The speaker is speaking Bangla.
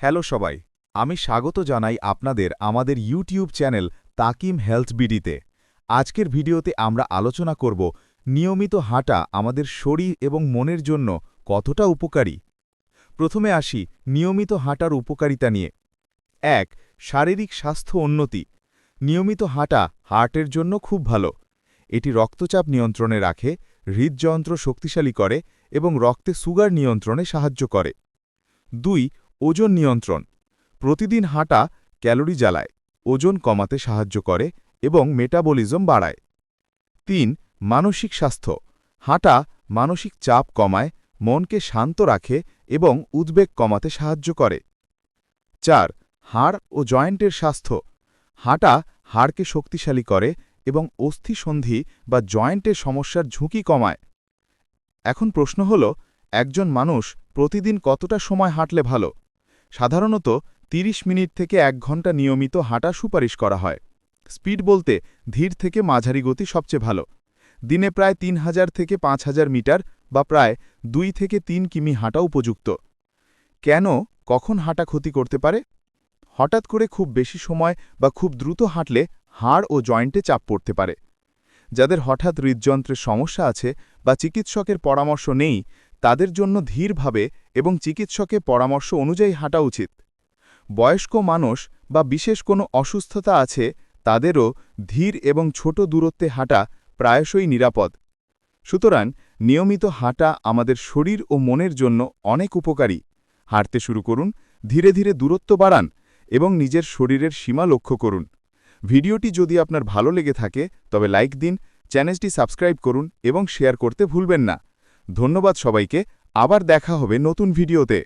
হ্যালো সবাই, আমি স্বাগত জানাই আপনাদের আমাদের ইউটিউব চ্যানেল তাকিম হেলথ বিডিতে। আজকের ভিডিওতে আমরা আলোচনা করব নিয়মিত হাঁটা আমাদের শরীর এবং মনের জন্য কতটা উপকারী। প্রথমে আসি নিয়মিত হাঁটার উপকারিতা নিয়ে। এক, শারীরিক স্বাস্থ্য উন্নতি। নিয়মিত হাঁটা হার্টের জন্য খুব ভালো। এটি রক্তচাপ নিয়ন্ত্রণে রাখে, হৃদযন্ত্র শক্তিশালী করে এবং রক্তে সুগার নিয়ন্ত্রণে সাহায্য করে। দুই ওজন নিয়ন্ত্রণ। প্রতিদিন হাঁটা ক্যালোরি জ্বালায়, ওজন কমাতে সাহায্য করে এবং মেটাবলিজম বাড়ায়। তিন, মানসিক স্বাস্থ্য। হাঁটা মানসিক চাপ কমায়, মনকে শান্ত রাখে এবং উদ্বেগ কমাতে সাহায্য করে। চার, হাড় ও জয়েন্টের স্বাস্থ্য। হাঁটা হাড়কে শক্তিশালী করে এবং অস্থিসন্ধি বা জয়েন্টের সমস্যার ঝুঁকি কমায়। এখন প্রশ্ন হল, একজন মানুষ প্রতিদিন কতটা সময় হাঁটলে ভালো? সাধারণত ৩০ মিনিট থেকে এক ঘণ্টা নিয়মিত হাঁটা সুপারিশ করা হয়। স্পিড বলতে ধীর থেকে মাঝারি গতি সবচেয়ে ভালো। দিনে প্রায় তিন হাজার থেকে পাঁচ হাজার মিটার বা প্রায় দুই থেকে তিন কিমি হাঁটা উপযুক্ত। কেন কখন হাঁটা ক্ষতি করতে পারে? হঠাৎ করে খুব বেশি সময় বা খুব দ্রুত হাঁটলে হাড় ও জয়েন্টে চাপ পড়তে পারে। যাদের হঠাৎ হৃদযন্ত্রের সমস্যা আছে বা চিকিৎসকের পরামর্শ নেই তাদের জন্য ধীরভাবে এবং চিকিৎসকে পরামর্শ অনুযায়ী হাঁটা উচিত। বয়স্ক মানুষ বা বিশেষ কোনো অসুস্থতা আছে, তাদেরও ধীর এবং ছোট দূরত্বে হাঁটা প্রায়শই নিরাপদ। সুতরাং নিয়মিত হাঁটা আমাদের শরীর ও মনের জন্য অনেক উপকারী। হাঁটতে শুরু করুন, ধীরে ধীরে দূরত্ব বাড়ান এবং নিজের শরীরের সীমা লক্ষ্য করুন। ভিডিওটি যদি আপনার ভালো লেগে থাকে, তবে লাইক দিন, চ্যানেলটি সাবস্ক্রাইব করুন এবং শেয়ার করতে ভুলবেন না। ধন্যবাদ সবাইকে আবার দেখা হবে নতুন ভিডিওতে।